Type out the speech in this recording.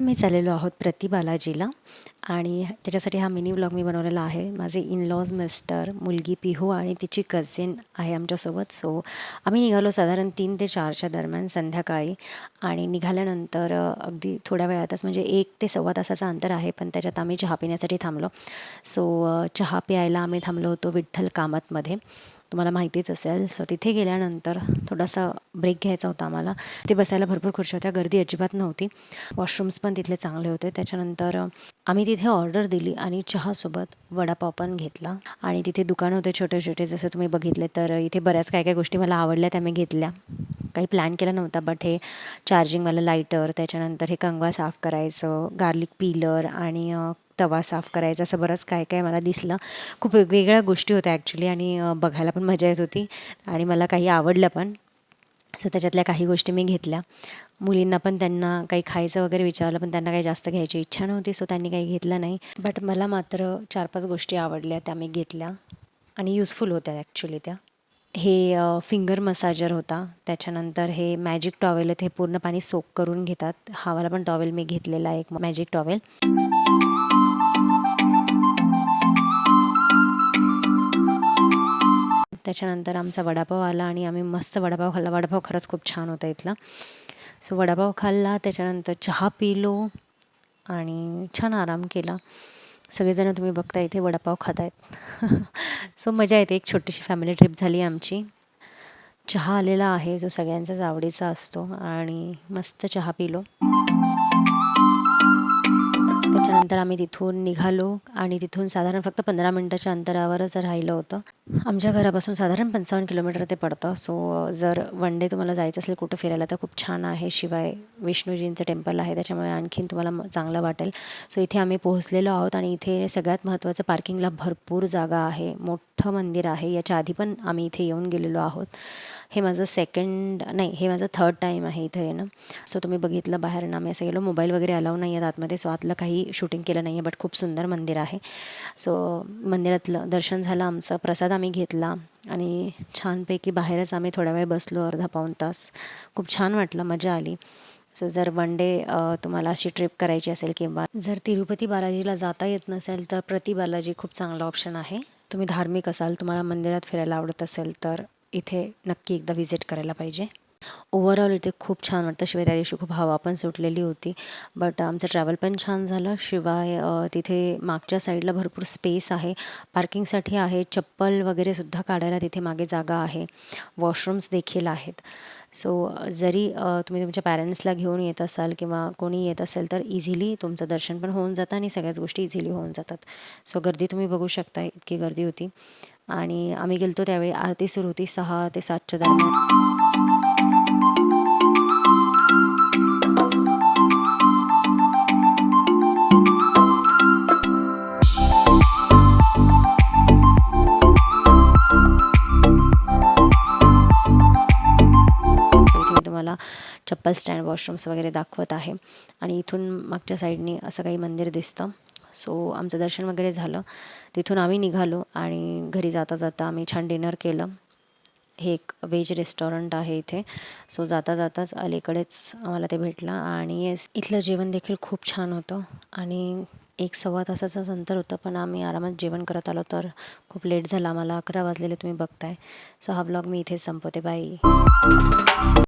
मी चाललेलो आहोत प्रति बालाजीला. आणि त्याच्यासाठी हा मिनी व्लॉग मी बनवलेला आहे. माझे इन लॉज मिस्टर मुलगी पिहू आणि तिची कझिन आहे आमच्यासोबत. सो आम्ही निघालो साधारण तीन ते चारच्या दरम्यान संध्याकाळी आणि निघाल्यानंतर अगदी थोड्या वेळातच म्हणजे एक ते सव्वा तासाचं अंतर आहे पण त्याच्यात आम्ही चहा पिण्यासाठी थांबलो. सो चहा प्यायला आम्ही थांबलो होतो विठ्ठल कामतमध्ये. तुम्हाला माहितीच असेल. सो तिथे गेल्यानंतर थोडासा ब्रेक घ्यायचा होता आम्हाला. ते बसायला भरपूर खुर्च्या होत्या. गर्दी अजिबात नव्हती. वॉशरूम्स पण तिथले चांगले होते. त्याच्यानंतर आम्ही तिथे ऑर्डर दिली आणि चहासोबत वडापाव पण घेतला. आणि तिथे दुकानं होते छोटे छोटे जसं तुम्ही बघितले तर इथे बऱ्याच काय काय गोष्टी मला आवडल्या त्या मी घेतल्या. काही प्लॅन केला नव्हता बट हे चार्जिंगवालं लायटर त्याच्यानंतर हे कंगवा साफ करायचं गार्लिक पीलर आणि तवा साफ करायचा असं बरंच काय काय मला दिसलं. खूप वेगवेगळ्या गोष्टी होत्या ॲक्च्युली आणि बघायला पण मजा येत होती. आणि मला काही आवडलं पण. सो त्याच्यातल्या काही गोष्टी मी घेतल्या. मुलींना पण त्यांना काही खायचं वगैरे विचारलं पण त्यांना काही जास्त घ्यायची इच्छा नव्हती सो त्यांनी काही घेतलं नाही. बट मला मात्र चार पाच गोष्टी आवडल्या त्या मी घेतल्या. आणि युजफुल होत्या ॲक्च्युली त्या. हे फिंगर मसाजर होता. त्याच्यानंतर हे मॅजिक टॉवेल आहेत हे पूर्ण पाणी सोक करून घेतात. हा वाला पण टॉवेल मी घेतलेला एक मॅजिक टॉवेल त्याच्यानंतर आमचा वडापाव आला आणि आम्ही मस्त वडापाव खाल्ला. वडापाव खरंच खूप छान होता इथला. सो वडापाव खाल्ला त्याच्यानंतर चहा पिलो आणि छान आराम केला. सगळेजण तुम्ही बघता इथे वडापाव खात आहेत सो मजा येते. एक छोटीशी फॅमिली ट्रिप झाली आमची. चहा आलेला आहे जो सगळ्यांचाच आवडीचा असतो. आणि मस्त चहा पिलो. त्याच्यानंतर आम्ही तिथून निघालो आणि तिथून साधारण फक्त पंधरा मिनटाच्या अंतरावरच राहिलं होतं. आमच्या घरापासून साधारण पंचावन्न किलोमीटर ते पडतं. सो जर वन डे तुम्हाला जायचं असेल कुठं फिरायला तर खूप छान आहे. शिवाय विष्णूजींचं टेम्पल आहे त्याच्यामुळे आणखीन तुम्हाला चांगलं वाटेल. सो इथे आम्ही पोहोचलेलो आहोत आणि इथे सगळ्यात महत्त्वाचं पार्किंगला भरपूर जागा आहे. मोठं मंदिर आहे. याच्या आधी पण आम्ही इथे येऊन गेलेलो आहोत. हे माझं सेकंड नाही हे माझं थर्ड टाईम आहे इथे येणं. सो तुम्ही बघितलं बाहेर आम्ही असं गेलो. मोबाईल वगैरे अलाव नाही आहेत आतमध्ये. सो आतलं काही शूटिंग केलं नाही आहे बट खूप सुंदर मंदिर आहे. सो मंदिरातलं दर्शन झालं आमचं प्रसाद आम्ही घेतला आणि छानपैकी बाहेरच आम्ही थोडा वेळ बसलो अर्धा पाऊण तास. खूप छान वाटलं मजा आली. सो जर वन डे तुम्हाला अशी ट्रिप करायची असेल किंवा जर तिरुपती बालाजीला जाता येत नसेल तर प्रति बालाजी खूप चांगला ऑप्शन आहे. तुम्ही धार्मिक असाल तुम्हाला मंदिरात फिरायला आवडत असेल तर इथे नक्की एकदा व्हिजिट करायला पाहिजे. ओव्हरऑल इथे खूप छान वाटतं. शिवाय त्या दिवशी खूप हवा पण सुटलेली होती. बट आमचं ट्रॅव्हल पण छान झालं. शिवाय तिथे मागच्या साईडला भरपूर स्पेस आहे. पार्किंगसाठी आहे. चप्पल वगैरे सुद्धा काढायला तिथे मागे जागा आहे. वॉशरूम्स देखील आहेत. सो जरी तुम्ही तुमच्या पॅरेंट्सला घेऊन येत असाल किंवा कोणी येत असेल तर इझिली तुमचं दर्शन पण होऊन जातं आणि सगळ्याच गोष्टी इझिली होऊन जातात. सो गर्दी तुम्ही बघू शकता. इतकी गर्दी होती. आणि आम्ही गेलतो त्यावेळी आरती सुरू होती. सहा ते सातच्या दरम्यान. चप्पल स्टँड वॉशरूम्स वगैरे दाखवत आहे. आणि इथून मागच्या साईडनी असं काही मंदिर दिसतं. सो आमचं दर्शन वगैरे झालं. तिथून आम्ही निघालो आणि घरी जाता जाता आम्ही छान डिनर केलं. हे एक व्हेज रेस्टॉरंट आहे इथे. सो जाता जाताच अलीकडेच आम्हाला ते भेटलं आणि येस इथलं जेवण देखील खूप छान होतं. आणि एक सव्वा तासाचंच अंतर होतं पण आम्ही आरामात जेवण करत आलो तर खूप लेट झाला. आम्हाला अकरा वाजलेले तुम्ही बघताय. सो हा ब्लॉग मी इथेच संपवते. बाई